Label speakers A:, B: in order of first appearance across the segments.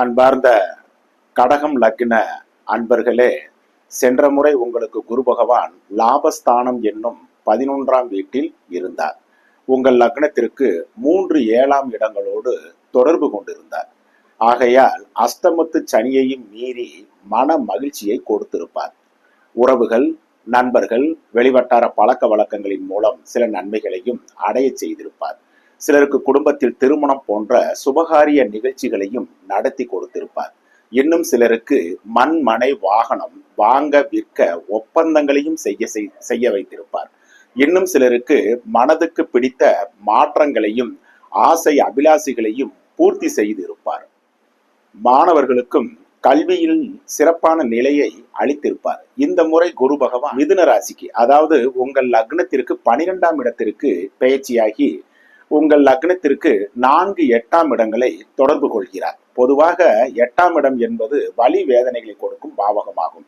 A: அன்பார்ந்த கடகம் லக்ன அன்பர்களே சென்ற முறை உங்களுக்கு குரு பகவான் லாபஸ்தானம் என்னும் பதினொன்றாம் வீட்டில் இருந்தார். உங்கள் லக்னத்திற்கு மூன்று ஏழாம் இடங்களோடு தொடர்பு கொண்டிருந்தார். ஆகையால் அஸ்தமத்து சனியையும் மீறி மன மகிழ்ச்சியை கொடுத்திருப்பார். உறவுகள் நண்பர்கள் வெளிவட்டார பழக்க வழக்கங்களின் மூலம் சில நன்மைகளையும் அடையச் செய்திருப்பார். சிலருக்கு குடும்பத்தில் திருமணம் போன்ற சுபகாரிய நிகழ்ச்சிகளையும் நடத்தி கொடுத்திருப்பார். இன்னும் சிலருக்கு மண் மனை வாகனம் வாங்க விற்க ஒப்பந்தங்களையும் செய்ய செய்- செய்ய வைத்திருப்பார். இன்னும் சிலருக்கு மனதுக்கு பிடித்த மாற்றங்களையும் ஆசை அபிலாசிகளையும் பூர்த்தி செய்திருப்பார். மாணவர்களுக்கும் கல்வியில் சிறப்பான நிலையை அளித்திருப்பார். இந்த முறை குரு பகவான் மிதுன ராசிக்கு அதாவது உங்கள் லக்னத்திற்கு பனிரெண்டாம் இடத்திற்கு பெயர்ச்சியாகி உங்கள் லக்னத்திற்கு நான்கு எட்டாம் இடங்களை தொடர்பு கொள்கிறார். பொதுவாக எட்டாம் இடம் என்பது வலி வேதனைகளை கொடுக்கும் பாவகமாகும்.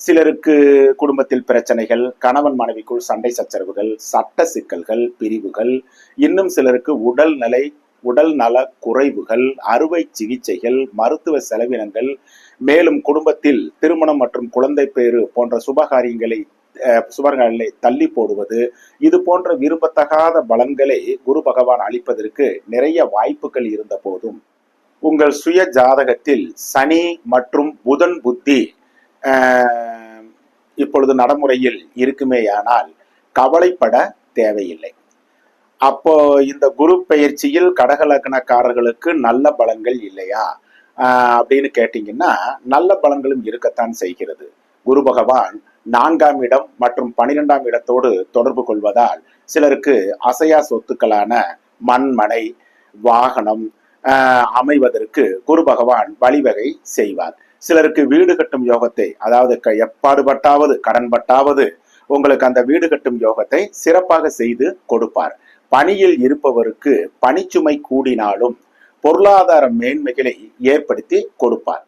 A: சிலருக்கு குடும்பத்தில் பிரச்சனைகள் கணவன் மனைவிக்குள் சண்டை சச்சரவுகள் சட்ட சிக்கல்கள் பிரிவுகள் இன்னும் சிலருக்கு உடல் நிலை உடல் நல குறைவுகள் அறுவை சிகிச்சைகள் மருத்துவ செலவினங்கள் மேலும் குடும்பத்தில் திருமணம் மற்றும் குழந்தை பேறு போன்ற சுபகாரியங்களை சுவர்களை தள்ளி போடுவது. இது போன்ற விரும்பத்தகாத பலன்களை குரு பகவான் அளிப்பதற்கு நிறைய வாய்ப்புகள் இருந்த போதும். உங்கள் சுய ஜாதகத்தில் சனி மற்றும் புதன் புத்தி இப்பொழுது நடைமுறையில் இருக்குமேயானால் கவலைப்பட தேவையில்லை. அப்போ இந்த குரு பயிற்சியில் கடகலக்கணக்காரர்களுக்கு நல்ல பலன்கள் இல்லையா? அப்படின்னு கேட்டீங்கன்னா நல்ல பலன்களும் இருக்கத்தான் செய்கிறது. குரு பகவான் நான்காம் இடம் மற்றும் பனிரெண்டாம் இடத்தோடு தொடர்பு கொள்வதால் சிலருக்கு அசையா சொத்துக்களான மண் மனை வாகனம் ஆஹ், அமைவதற்கு குரு பகவான் வழிவகை செய்வார். சிலருக்கு வீடு கட்டும் யோகத்தை அதாவது எப்பாடுபட்டாவது கடன்பட்டாவது உங்களுக்கு அந்த வீடு கட்டும் யோகத்தை சிறப்பாக செய்து கொடுப்பார். பணியில் இருப்பவருக்கு பணிச்சுமை கூடினாலும் பொருளாதார மேன்மைகளை ஏற்படுத்தி கொடுப்பார்.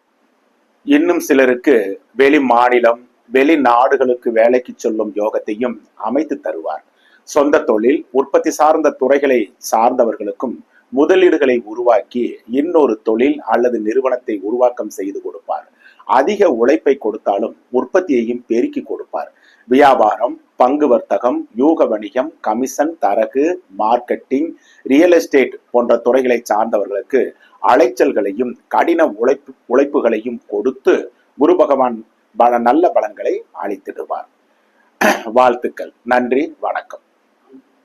A: இன்னும் சிலருக்கு வெளி மாநிலம் வெளிநாடுகளுக்கு வேலைக்கு செல்லும் யோகத்தையும் அமைத்து தருவார். சொந்த தொழில் உற்பத்தி சார்ந்த துறைகளை சார்ந்தவர்களுக்கும் முதலீடுகளை உருவாக்கி இன்னொரு தொழில் அல்லது நிறுவனத்தை உருவாக்கம் செய்து கொடுப்பார். அதிக உழைப்பை கொடுத்தாலும் உற்பத்தியையும் பெருக்கி கொடுப்பார். வியாபாரம் பங்கு வர்த்தகம் யூக வணிகம் கமிஷன் தரகு மார்க்கெட்டிங் ரியல் எஸ்டேட் போன்ற துறைகளை சார்ந்தவர்களுக்கு அலைச்சல்களையும் கடின உழைப்பு உழைப்புகளையும் கொடுத்து குரு பகவான் பல நல்ல பலன்களை அளித்திடுவார். வாழ்த்துக்கள். நன்றி. வணக்கம்.